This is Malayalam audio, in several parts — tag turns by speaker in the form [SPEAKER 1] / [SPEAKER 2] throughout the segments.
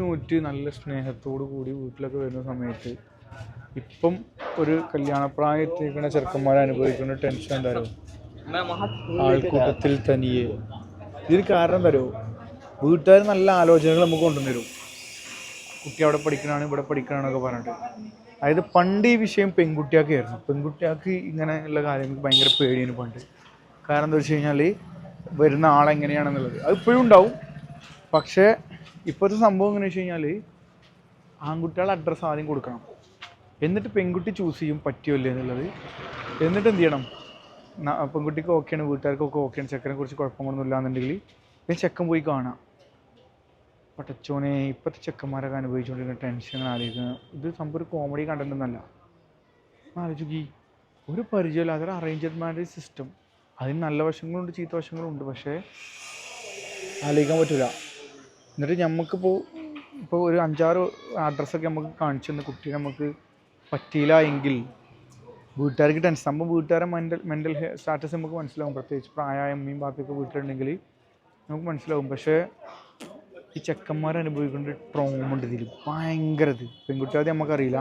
[SPEAKER 1] നൂറ്റ് നല്ല സ്നേഹത്തോടു കൂടി വീട്ടിലൊക്കെ വരുന്ന സമയത്ത് ഇപ്പം ഒരു കല്യാണപ്രായത്തിരിക്കുന്ന ചെറുക്കന്മാരെ അനുഭവിക്കുന്ന ടെൻഷൻ എന്തായാലും ആൾക്കൂട്ടത്തിൽ തനിയെ. ഇതിന് കാരണം തരുമോ വീട്ടുകാർ നല്ല ആലോചനകൾ നമുക്ക് കൊണ്ടുവരും കുട്ടി അവിടെ പഠിക്കണാണ് ഇവിടെ പഠിക്കണമെന്നൊക്കെ പറഞ്ഞിട്ട്. അതായത് പണ്ട് ഈ വിഷയം പെൺകുട്ടിയാക്കായിരുന്നു പെൺകുട്ടിയാക്ക് ഇങ്ങനെയുള്ള കാര്യങ്ങൾക്ക് ഭയങ്കര പേടിയാണ് പണ്ട്. കാരണം എന്താ വെച്ച് കഴിഞ്ഞാൽ വരുന്ന ആളെങ്ങനെയാണെന്നുള്ളത്. അത് ഇപ്പോഴും ഉണ്ടാവും. പക്ഷേ ഇപ്പോഴത്തെ സംഭവം എങ്ങനെ വെച്ച് കഴിഞ്ഞാൽ ആൺകുട്ടികളുടെ അഡ്രസ്സ് ആദ്യം കൊടുക്കണം. എന്നിട്ട് പെൺകുട്ടി ചൂസ് ചെയ്യും പറ്റിയോ ഇല്ലേ എന്നുള്ളത്. എന്നിട്ട് എന്ത് ചെയ്യണം? പെൺകുട്ടിക്ക് ഓക്കെയാണ് വീട്ടുകാർക്കൊക്കെ ഓക്കെയാണ് ചെക്കനെ കുറിച്ച് കുഴപ്പങ്ങളൊന്നും ഇല്ലാന്നുണ്ടെങ്കിൽ ഞാൻ ചെക്കൻ പോയി കാണാം. പട്ടച്ചോനെ ഇപ്പോഴത്തെ ചെക്കന്മാരൊക്കെ അനുഭവിച്ചുകൊണ്ടിരിക്കുന്ന ടെൻഷൻ ആലോചിക്കുക ഇത്. സംഭവം ഒരു കോമഡി കണ്ടന്റ് ഒന്നല്ല ആലോചിക്കി. ഒരു പരിചയമില്ലാതെ അതൊരു അറേഞ്ച്ഡ് മാരേജ് സിസ്റ്റം അതിന് നല്ല വശങ്ങളുണ്ട് ചീത്ത വശങ്ങളുണ്ട് പക്ഷേ ആലോചിക്കാൻ പറ്റില്ല എന്നിട്ട് നമുക്കിപ്പോൾ ഇപ്പോൾ ഒരു അഞ്ചാറ് അഡ്രസ്സൊക്കെ നമുക്ക് കാണിച്ചു തന്ന കുട്ടി നമുക്ക് പറ്റിയില്ല എങ്കിൽ വീട്ടുകാർക്ക് ടെൻഷൻ സംഭവം വീട്ടുകാരെ മെന്റൽ മെന്റൽ സ്റ്റാറ്റസ് നമുക്ക് മനസ്സിലാവും. പ്രത്യേകിച്ച് പ്രായമായ അമ്മയും ബാക്കിയൊക്കെ വീട്ടിലുണ്ടെങ്കിൽ നമുക്ക് മനസ്സിലാവും. പക്ഷേ ഈ ചെക്കന്മാർ അനുഭവിക്കേണ്ട ട്രോമുണ്ട് ഇതിൽ ഭയങ്കര ഇത്. പെൺകുട്ടികളെ നമുക്കറിയില്ല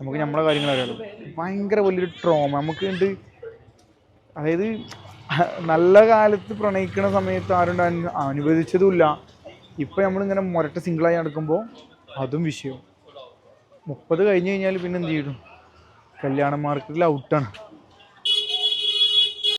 [SPEAKER 1] നമുക്ക് നമ്മളെ കാര്യങ്ങൾ അറിയാലോ. ഭയങ്കര വലിയൊരു ട്രോമ നമുക്ക് ഉണ്ട് അതായത് നല്ല കാലത്ത് പ്രണയിക്കുന്ന സമയത്ത് ആരും അനു- അനുവദിച്ചതുമില്ല ഇപ്പം നമ്മളിങ്ങനെ മുരട്ട സിംഗിളായി നടക്കുമ്പോൾ അതും വിഷയം. മുപ്പത് കഴിഞ്ഞ് കഴിഞ്ഞാൽ പിന്നെ എന്ത് ചെയ്യും? കല്യാണ മാർക്കറ്റിൽ ഔട്ടാണ്